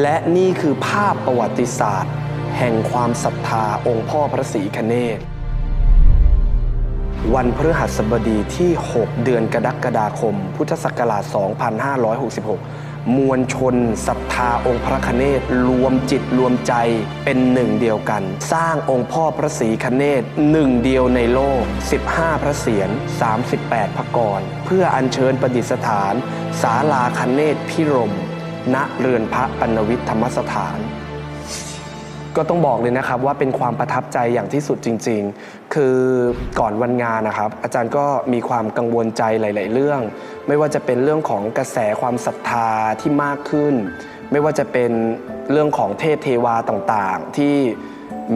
และนี่คือภาพประวัติศาสตร์ แห่งความศรัทธาองค์พ่อพระศรีคเนศวันพฤหัสบดีที่ 6 เดือนกรกฎาคม พุทธศักราช 2566 มวลชนศรัทธาองค์พระคเนศรวมจิตรวมใจเป็นหนึ่งเดียวกัน สร้างองค์พ่อพระศรีคเนศหนึ่งเดียวในโลก 15 พระเศียร 38 พระกร เพื่ออัญเชิญประดิษฐาน ศาลาคเนศพิรม ณเรือนพระปัณวิทธรรมสถาน ก็ต้องบอกเลยนะครับว่าเป็นความประทับใจอย่างที่สุดจริง ๆ คือก่อนวันงานนะครับ อาจารย์ก็มีความกังวลใจหลาย ๆ เรื่อง ไม่ว่าจะเป็นเรื่องของกระแสความศรัทธาที่มากขึ้น ไม่ว่าจะเป็นเรื่องของเทพเทวาต่างๆ ที่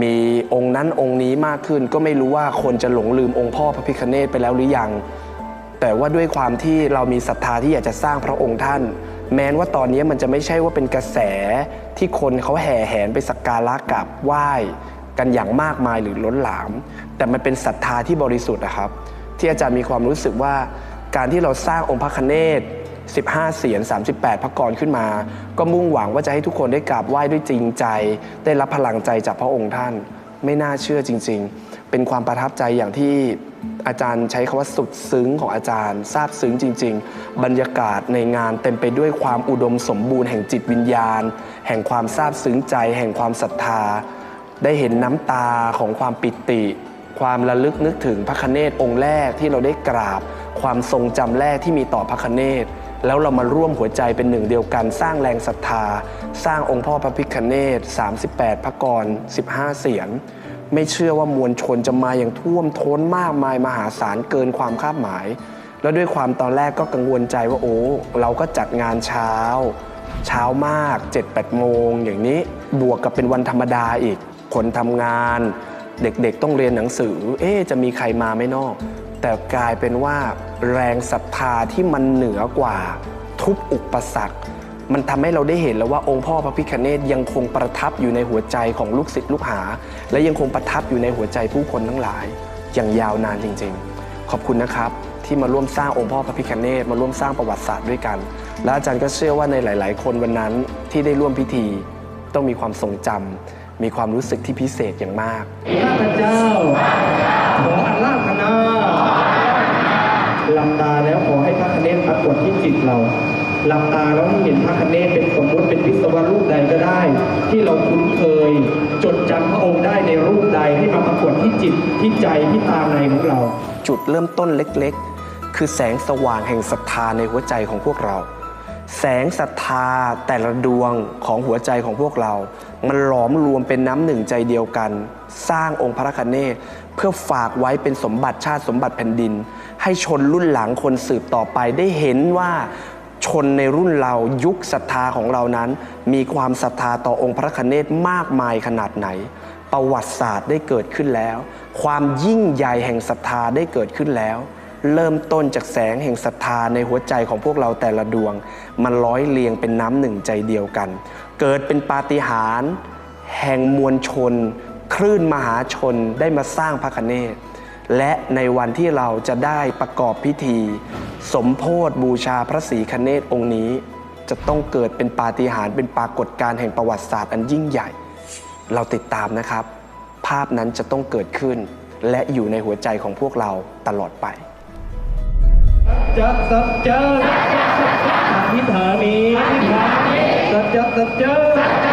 มีองค์นั้นองค์นี้มากขึ้น ก็ไม่รู้ว่าคนจะหลงลืมองค์พ่อพระพิฆเนศไปแล้วหรือยัง แต่ว่าด้วยความที่เรามีศรัทธาที่อยากจะสร้างพระองค์ท่าน แม้ว่าตอนนี้มันจะไม่ใช่ว่าเป็นกระแสที่คนเขาแห่แหนไปสักการะกราบไหว้กันอย่างมากมายหรือล้นหลาม แต่มันเป็นศรัทธาที่บริสุทธิ์นะครับ ที่อาจารย์มีความรู้สึกว่าการที่เราสร้างองค์พระคเนศ15 เสียร38 พระกรขึ้นมา ก็มุ่งหวังว่าจะให้ทุกคนได้กราบไหว้ด้วยจริงใจ ได้รับพลังใจจากพระองค์ท่าน ไม่น่าเชื่อจริง ๆ เป็นความประทับใจอย่างที่อาจารย์ใช้คาว่าสุดซึ้งของอาจารย์ซาบซึ้งจริง ๆ บรรยากาศในงานเต็มไปด้วยความอุดมสมบูรณ์แห่งจิตวิญญาณ แห่งความซาบซึ้งใจ แห่งความศรัทธา ได้เห็นน้ำตาของความปิติ ความระลึกนึกถึงพระคเนศองค์แรกที่เราได้กราบ ความทรงจำแรกที่มีต่อพระคเนศแล้วเรามาร่วมหัวใจเป็นหนึ่งเดียวกันสร้างแรงศรัทธา สร้างองค์พ่อพระพิคเนศ38 พระกร 15 เสียร ไม่เชื่อว่ามวลชนจะมาอย่างท่วมท้นมากมายมหาศาลเกินความคาดหมาย แล้วด้วยความตอนแรกก็กังวลใจว่าโอ้เราก็จัดงานเช้า เช้ามาก 7-8 โมง อย่างนี้บวกกับเป็นวันธรรมดาอีก คนทำงาน เด็กๆต้องเรียนหนังสือ เอ๊จะมีใครมาไม่นอก แต่กลายเป็นว่าแรงศรัทธาที่มันเหนือกว่าทุกอุปสรรค มันทำให้เราได้เห็นแล้วว่าองค์พ่อพระพิคเนตยังคงประทับอยู่ในหัวใจของลูกศิษย์ลูกหา และยังคงประทับอยู่ในหัวใจผู้คนทั้งหลาย อย่างยาวนานจริง ๆ ขอบคุณนะครับ ที่มาร่วมสร้างองค์พ่อพระพิคเนตมาร่วมสร้างประวัติศาสตร์ด้วยกัน และอาจารย์ก็เชื่อว่าในหลาย ๆ คนวันนั้นที่ได้ร่วมพิธี ต้องมีความทรงจำมีความรู้สึกที่พิเศษอย่างมากข้าพเจ้าขออัลลาฮ์พนาลับตาแล้วขอให้พระคเนศปรากฏที่จิตเรา หลับตาแล้วให้เห็นพระคเนศเป็นสมมติเป็นวิศวรูปใดก็ได้ ที่เราคุ้นเคย จดจำพระองค์ได้ในรูปใดให้มาปรากฏที่จิตที่ใจที่ตาในของเรา จุดเริ่มต้นเล็กๆ คือแสงสว่างแห่งศรัทธาในหัวใจของพวกเรา แสงศรัทธาแต่ละดวงของหัวใจของพวกเรา มันหลอมรวมเป็นน้ำหนึ่งใจเดียวกัน สร้างองค์พระคเนศเพื่อฝากไว้เป็นสมบัติชาติสมบัติแผ่นดิน ให้ชนรุ่นหลังคนสืบต่อไปได้เห็นว่า ชนในรุ่นเรายุคศรัทธาของเรานั้น มีความศรัทธาต่อองค์พระคเนศมากมายขนาดไหน ประวัติศาสตร์ได้เกิดขึ้นแล้ว ความยิ่งใหญ่แห่งศรัทธาได้เกิดขึ้นแล้ว เริ่มต้นจากแสงแห่งศรัทธาในหัวใจของพวกเราแต่ละดวง มันร้อยเรียงเป็นน้ำหนึ่งใจเดียวกัน เกิดเป็นปาฏิหาริย์แห่งมวลชน คลื่นมหาชนได้มาสร้างพระคเนศ และในวันที่เราจะได้ประกอบพิธี สมโพธบูชาพระศรีคเนศองค์นี้ จะต้องเกิดเป็นปาฏิหาริย์เป็นปรากฏการณ์แห่งประวัติศาสตร์อันยิ่งใหญ่ เราติดตามนะครับ ภาพนั้นจะต้องเกิดขึ้น และอยู่ในหัวใจของพวกเราตลอดไปจัดสัจจะอภิธามีสัจจะสัจจะ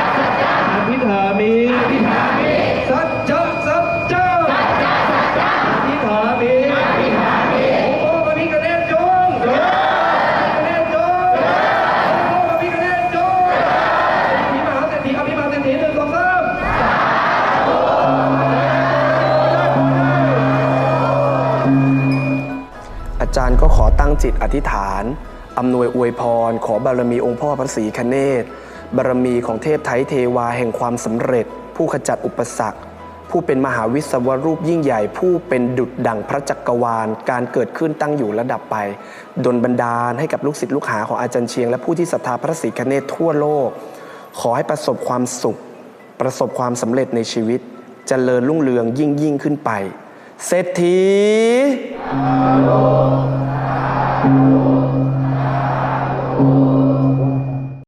จารย์ก็ขอตั้งจิตอธิษฐานอำนวยอวยพร ขอบารมีองค์พ่อพระศรีคเนศบารมีของเทพไทยเทวาแห่งความสำเร็จ ผู้ขจัดอุปสรรค ผู้เป็นมหาวิศวรูปยิ่งใหญ่ ผู้เป็นดุจดั่งพระจักรวาล การเกิดขึ้นตั้งอยู่ระดับไป ดลบันดาลให้กับลูกศิษย์ลูกหาของอาจารย์เชียง และผู้ที่ศรัทธาพระศรีคเนศทั่วโลก ขอให้ประสบความสุข ประสบความสำเร็จในชีวิตเจริญรุ่งเรืองยิ่งยิ่งขึ้นไป เศรษฐีโล